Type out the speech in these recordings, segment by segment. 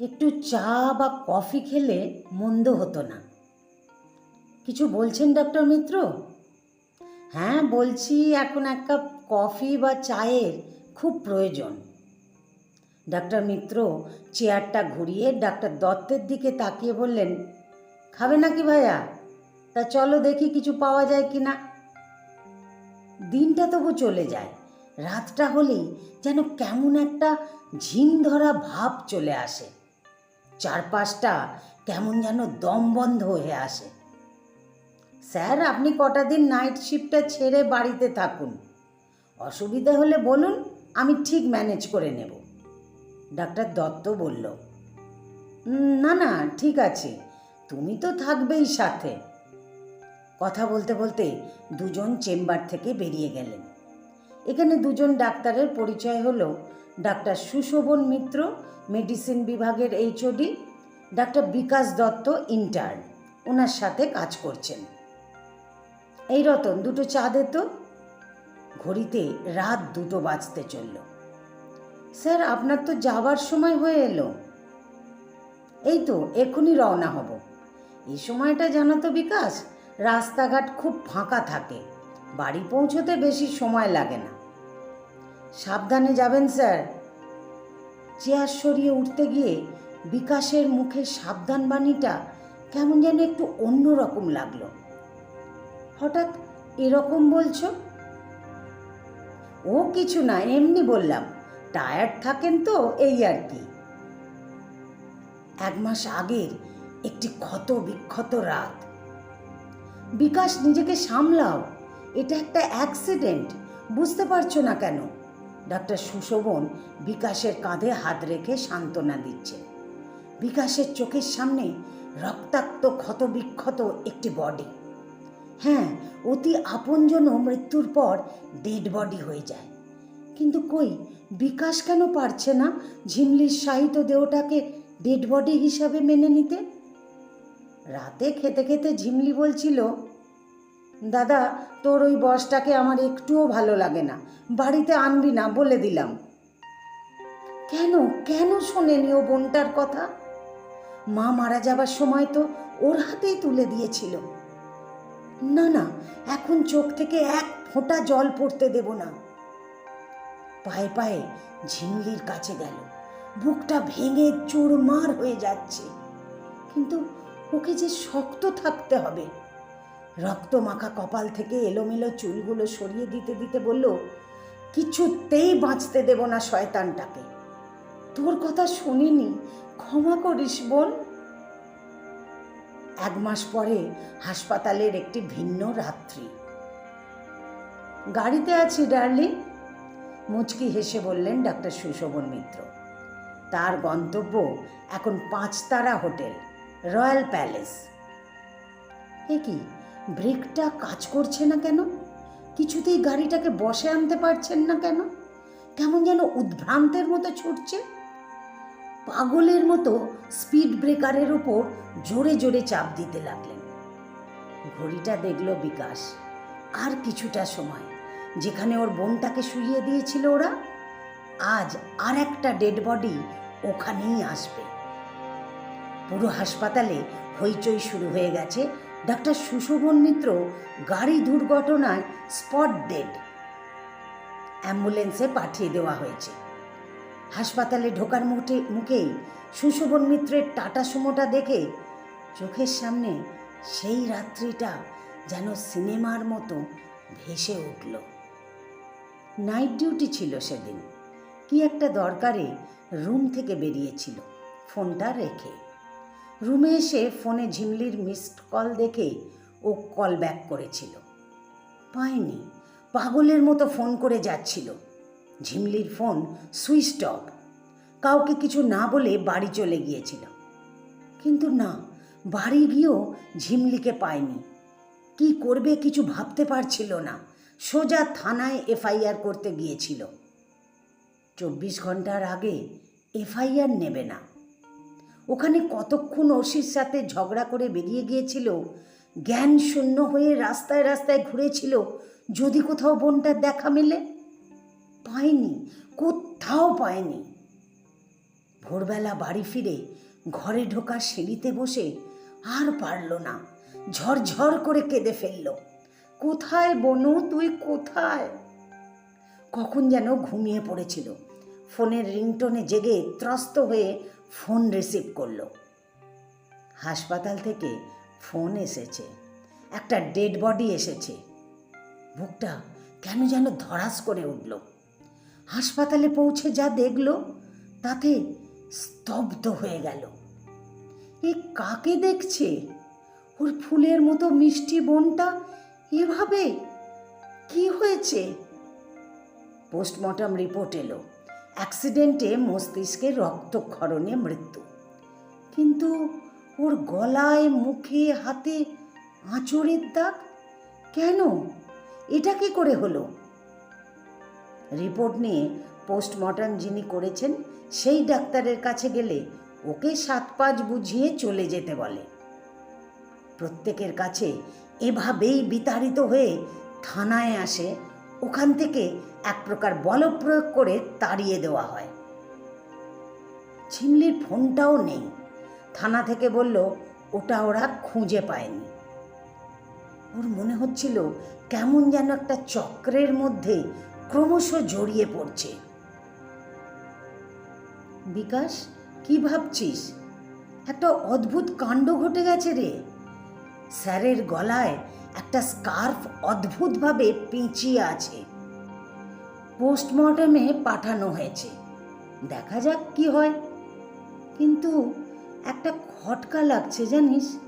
একটু চা বা কফি খেলে মন্দ হতো না। কিছু বলছেন ডক্টর মিত্র? হ্যাঁ বলছি এখন এক কাপ কফি বা চায়ের খুব প্রয়োজন। ডাক্তার মিত্র চেয়ারটা ঘুরিয়ে ডাক্তার দত্তের দিকে তাকিয়ে বললেন, খাবে নাকি ভাইয়া? তা চলো দেখি কিছু পাওয়া যায় কি না। দিনটা তবু চলে যায়। রাতটা হলেই যেন কেমন একটা ঝিম ধরা ভাব চলে আসে। চারপাশটা কেমন যেন দম বন্ধ হয়ে আসে। স্যার, আপনি কটা দিন নাইট শিফটটা ছেড়ে বাড়িতে থাকুন। অসুবিধা হলে বলুন, আমি ঠিক ম্যানেজ করে নেব। ডাক্তার দত্ত বলল না না, ঠিক আছে, তুমি তো থাকবেই সাথে। কথা বলতে বলতে দুজন চেম্বার থেকে বেরিয়ে গেলেন। এখানে দুজন ডাক্তারের পরিচয় হলো ডাক্তার সুশোভন মিত্র, মেডিসিন বিভাগের HOD, doctor Bikash Dutta, intern. ওনার সাথে কাজ করছেন। এই রতন, দুটো চা দে তো। ঘড়িতে রাত দুটো বাজতে চলল। স্যার, আপনার তো যাবার সময় হয়ে এলো। এই তো, এখনই রওনা হব। এই সময়টা জানো তো বিকাশ, রাস্তাঘাট খুব ফাঁকা থাকে। বাড়ি পৌঁছতে বেশি সময় লাগে না। সাবধানে যাবেন, স্যার। চেয়ার সরিয়ে উঠতে গিয়ে বিকাশের মুখে সাবধান বাণীটা কেমন যেন একটু অন্যরকম লাগল। হঠাৎ এরকম বলছো? ও কিছু না, এমনি বললাম। টায়ার্ড থাকেন তো, এই আর কি। এক মাস আগের একটি ক্ষত বিক্ষত রাত। বিকাশ নিজেকে সামলাও, এটা একটা অ্যাক্সিডেন্ট, বুঝতে পারছ না কেন? ডাক্তার সুশোভন বিকাশের কাঁধে হাত রেখে সান্ত্বনা দিচ্ছে। বিকাশের চোখের সামনে রক্তাক্ত ক্ষত বিক্ষত একটি বডি হ্যাঁ অতি আপনজনও মৃত্যুর পর ডেড বডি হয়ে যায়। কিন্তু কই, বিকাশ কেন পারছে না ঝিমলির সাহিত্য দেহটাকে ডেড বডি হিসাবে মেনে নিতে? রাতে খেতে খেতে ঝিমলি বলছিল দাদা, তোর ওই বসটাকে আমার একটুও ভালো লাগে না। বাড়িতে আনবি না বলে দিলাম। কেন? কেন শোনেনি ও বোনটার কথা? মা মারা যাবার সময় তো ওর হাতেই তুলে দিয়েছিল। না না, এখন চোখ থেকে এক ফোঁটা জল পড়তে দেব না। পায়ে পায়ে ঝিমলির কাছে গেল। বুকটা ভেঙে চুরমার হয়ে যাচ্ছে। কিন্তু ওকে যে শক্ত থাকতে হবে রক্ত মাখা কপাল থেকে এলোমেলো চুলগুলো সরিয়ে দিতে দিতে বলল, কিছুতেই বাঁচতে দেব না শয়তানটাকে। তোর কথা শুনিনি, ক্ষমা করিস বোন। এক মাস পরে হাসপাতালের একটি ভিন্ন রাত্রি। গাড়িতে আছি, ডার্লিং? মুচকি হেসে বললেন ডাক্তার সুশোভন মিত্র। তার গন্তব্য এখন পাঁচতারা হোটেল, রয়্যাল প্যালেস। এ কি? ব্রেকটা কাজ করছে না কেন? কিছুতেই গাড়িটাকে বসে আনতে পারছেন না কেন? কেমন যেন উদ্ভ্রান্তের মতো ছুটছে। পাগলের মতো স্পিড ব্রেকারের ওপর জোরে জোরে চাপ দিতে লাগলেন। ঘড়িটা দেখল বিকাশ। আর কিছুটা সময়, যেখানে ওর বোনটাকে শুইয়ে দিয়েছিল ওরা। আজ আর একটা ডেড বডি ওখানেই আসবে। পুরো হাসপাতালে হইচই শুরু হয়ে গেছে ডাক্তার সুশোভন মিত্র গাড়ি দুর্ঘটনায় স্পট ডেড। অ্যাম্বুলেন্সে পাঠিয়ে দেওয়া হয়েছে। হাসপাতালে ঢোকার মুখে মুখেই সুশোভন মিত্রের টাটা সুমোটা দেখে চোখের সামনে সেই রাত্রিটা যেন সিনেমার মতো ভেসে উঠল। নাইট ডিউটি ছিল সেদিন। কি একটা দরকারে রুম থেকে বেরিয়েছিল। ফোনটা রেখে। রুমে এসে ফোনে ঝিমলির মিসড কল দেখে ও কল ব্যাক করেছিল। পায়নি, পাগলের মতো ফোন করে যাচ্ছিল। ঝিমলির ফোন সুইচ অফ কাউকে কিছু না বলে বাড়ি চলে গিয়েছিল। কিন্তু না, বাড়ি গিয়েও ঝিমলিকে পায়নি। কি করবে কিছু ভাবতে পারছিল না। সোজা থানায় এফআইআর করতে গিয়েছিল। চব্বিশ ঘণ্টার আগে এফআইআর নেবে না। ওখানে কতক্ষণ ওসির সাথে ঝগড়া করে বেরিয়ে গিয়েছিল? জ্ঞান শূন্য হয়ে রাস্তায় রাস্তায় ঘুরেছিল, যদি কোথাও বোনটার দেখা মেলে? পায়নি, কোথাও পায়নি। ভোরবেলা বাড়ি ফিরে ঘরে ঢোকা সিঁড়িতে বসে আর পারল না, ঝরঝর করে কেঁদে ফেলল। কোথায় বনু, তুই কোথায়? কখন যেন ঘুমিয়ে পড়েছিল। ফোনের রিংটোনে জেগে ত্রস্ত হয়ে ফোন রিসিভ করল। হাসপাতাল থেকে ফোন এসেছে। একটা ডেড বডি এসেছে। বুকটা কেন যেন ধরাস করে উঠল। হাসপাতালে পৌঁছে যা দেখল, তাতে স্তব্ধ হয়ে গেল। এ কাকে দেখছে? ওর ফুলের মতো মিষ্টি বোনটা এভাবে কি হয়েছে? পোস্টমর্টম রিপোর্ট এলো। অ্যাক্সিডেন্টে মস্তিষ্কে রক্তক্ষরণে মৃত্যু। কিন্তু ওর গলায়, মুখে, হাতে আঁচড়ের দাগ? কেন? এটা কি করে হলো? রিপোর্ট নিয়ে পোস্টমর্টম যিনি করেছেন, সেই ডাক্তারের কাছে গেলে ওকে সাত পাঁচ বুঝিয়ে চলে যেতে বলে। প্রত্যেকের কাছে এভাবেই বিতাড়িত হয়ে থানায় আসে ওখান থেকে এক প্রকার বলপ্রয়োগ করে তাড়িয়ে দেওয়া হয়। ঝিমলির ফোনটাও নেই। থানা থেকে বলল, ওটা ওরা খুঁজে পায়নি। ওর মনে হচ্ছিল কেমন যেন একটা চক্রের মধ্যে ক্রমশ জড়িয়ে পড়ছে। বিকাশ, কি ভাবছিস? একটা অদ্ভুত কাণ্ড ঘটে গেছে রে। স্যারের গলায় একটা স্কার্ফ অদ্ভুতভাবে পেঁচিয়ে আছে। পোস্টমর্টমে পাঠানো হয়েছে। দেখা যাক কি হয়। কিন্তু একটা খটকা লাগছে, জানিস?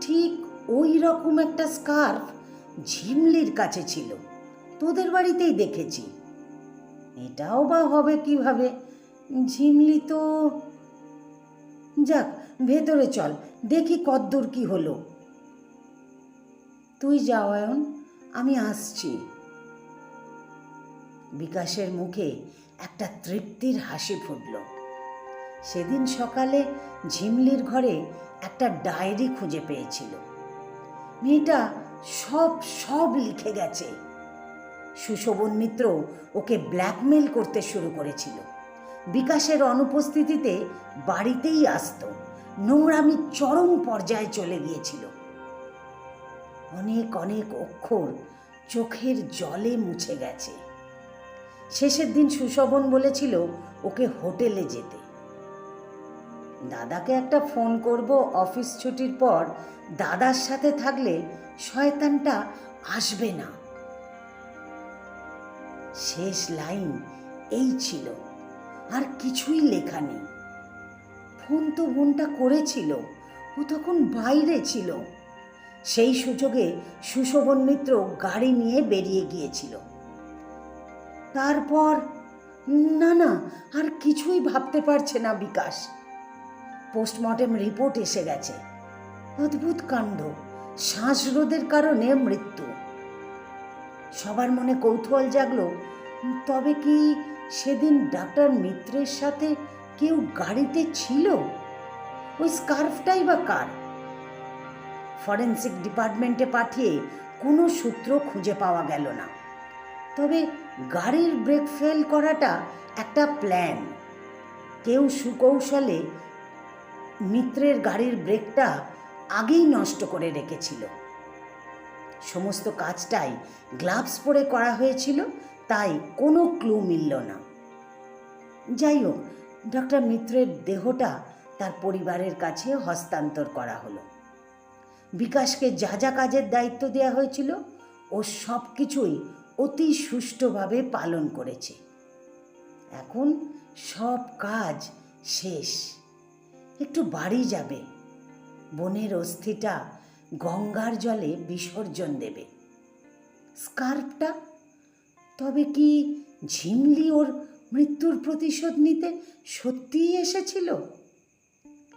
ঠিক ওই রকম একটা স্কার্ফ ঝিমলির কাছে ছিল। তোদের বাড়িতেই দেখেছি। এটাও বা হবে কীভাবে? ঝিমলি তো যাক, ভেতরে চল, দেখি কদ্দূর কি হলো। তুই যাও, অয়ন। আমি আসছি। বিকাশের মুখে একটা তৃপ্তির হাসি ফুটল। সেদিন সকালে ঝিমলির ঘরে একটা ডায়েরি খুঁজে পেয়েছিল। মেয়েটা সব সব লিখে গেছে। সুশোভন মিত্র ওকে ব্ল্যাকমেল করতে শুরু করেছিল। বিকাশের অনুপস্থিতিতে বাড়িতেই আসতো। নোংরামি চরম পর্যায়ে চলে গিয়েছিল। অনেক অনেক অক্ষর চোখের জলে মুছে গেছে। শেষের দিন সুশোভন বলেছিল ওকে হোটেলে যেতে। দাদাকে একটা ফোন করব অফিস ছুটির পর, দাদার সাথে থাকলে শয়তানটা আসবে না। শেষ লাইন এই ছিল, আর কিছুই লেখা নেই। ফোন তো বোনটা করেছিল, ও তখন বাইরে ছিল। সেই সুযোগে সুশোভন মিত্র গাড়ি নিয়ে বেরিয়ে গিয়েছিল। তারপর, না না, আর কিছুই ভাবতে পারছে না বিকাশ। পোস্টমর্টেম রিপোর্ট এসে গেছে। অদ্ভুত কাণ্ড, শ্বাসরোধের কারণে মৃত্যু। সবার মনে কৌতূহল জাগলো, তবে কি সেদিন ডাক্তার মিত্রের সাথে কেউ গাড়িতে ছিল? ওই স্কার্ফটাই বা কার? ফরেন্সিক ডিপার্টমেন্টে পাঠিয়ে কোনো সূত্র খুঁজে পাওয়া গেল না। তবে গাড়ির ব্রেক ফেল করাটা একটা প্ল্যান। কেউ সুকৌশলে মিত্রের গাড়ির ব্রেকটা আগেই নষ্ট করে রেখেছিল। সমস্ত কাজটাই গ্লাভস পরে করা হয়েছিল, তাই কোনো ক্লু মিলল না। যাই হোক, ডক্টর মিত্রের দেহটা তার পরিবারের কাছে হস্তান্তর করা হলো। বিকাশকে যা যা কাজের দায়িত্ব দেওয়া হয়েছিল ও সব কিছুই অতি সুষ্ঠুভাবে পালন করেছে। এখন সব কাজ শেষ। একটু বাড়ি যাবে। বনের অস্থিটা গঙ্গার জলে বিসর্জন দেবে। স্কার্ফটা? তবে কি ঝিমলি ওর মৃত্যুর প্রতিশোধ নিতে সত্যিই এসেছিল?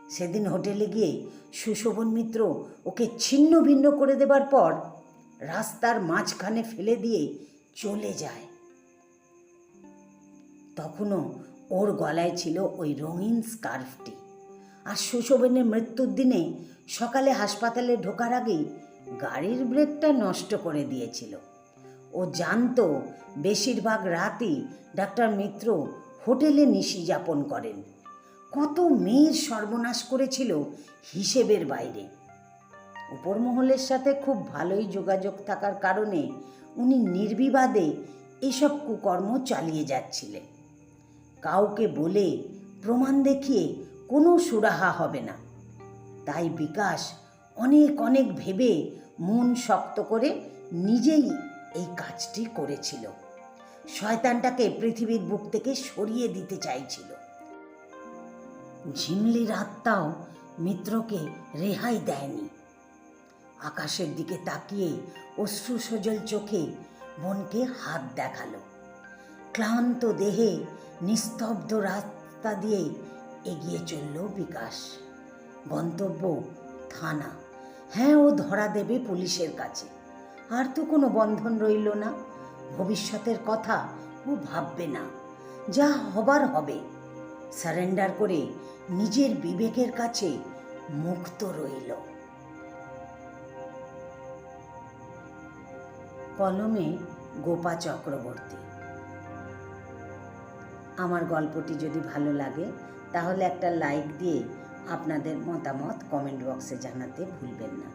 সেদিন হোটেলে গিয়ে সুশোভন মিত্র ওকে ছিন্ন ভিন্ন করে দেবার পর রাস্তার মাঝখানে ফেলে দিয়ে চলে যায়। তখনও ওর গলায় ছিল ওই রঙিন স্কার্ফটি। আর সুশোভনের মৃত্যুর দিনে সকালে হাসপাতালে ঢোকার আগেই গাড়ির ব্রেকটা নষ্ট করে দিয়েছিল। ও জানতো বেশিরভাগ রাতই ডাক্তার মিত্র হোটেলে নিশি যাপন করেন। কত মেয়ের সর্বনাশ করেছিল হিসেবের বাইরে। উপর মহলের সাথে খুব ভালোই যোগাযোগ থাকার কারণে উনি নির্বিবাদে এসব কুকর্ম চালিয়ে যাচ্ছিলেন। কাউকে বলে প্রমাণ দেখিয়ে কোনো সুরাহা হবে না। তাই বিকাশ অনেক অনেক ভেবে মন শক্ত করে নিজেই এই কাজটি করেছিল। শয়তানটাকে পৃথিবীর বুক থেকে সরিয়ে দিতে চাইছিল। ঝিমলির আত্মাও মিত্রকে রেহাই দেয়নি। আকাশের দিকে তাকিয়ে অশ্রু সজল চোখে বোনকে হাত দেখাল। ক্লান্ত দেহে নিস্তব্ধ রাস্তা দিয়ে এগিয়ে চলল বিকাশ। গন্তব্য থানা। হ্যাঁ ও ধরা দেবে পুলিশের কাছে। আর তো কোনো বন্ধন রইল না। ভবিষ্যতের কথা ও ভাববে না। যা হবার হবে। সারেন্ডার করে নিজের বিবেকের কাছে মুক্ত রইল। কলমে গোপা চক্রবর্তী। আমার গল্পটি যদি ভালো লাগে, তাহলে একটা লাইক দিয়ে আপনাদের মতামত কমেন্ট বক্সে জানাতে ভুলবেন না।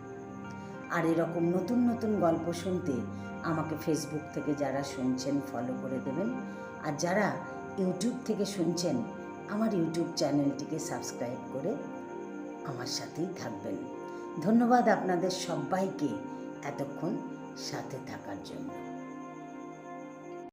আর এরকম নতুন নতুন গল্প শুনতে আমাকে ফেসবুক থেকে যারা শুনছেন ফলো করে দেবেন। আর যারা ইউটিউব থেকে শুনছেন আমার ইউটিউব চ্যানেলটিকে সাবস্ক্রাইব করে আমার সাথেই থাকবেন। ধন্যবাদ আপনাদের সবাইকে এতক্ষণ সাথে থাকার জন্য।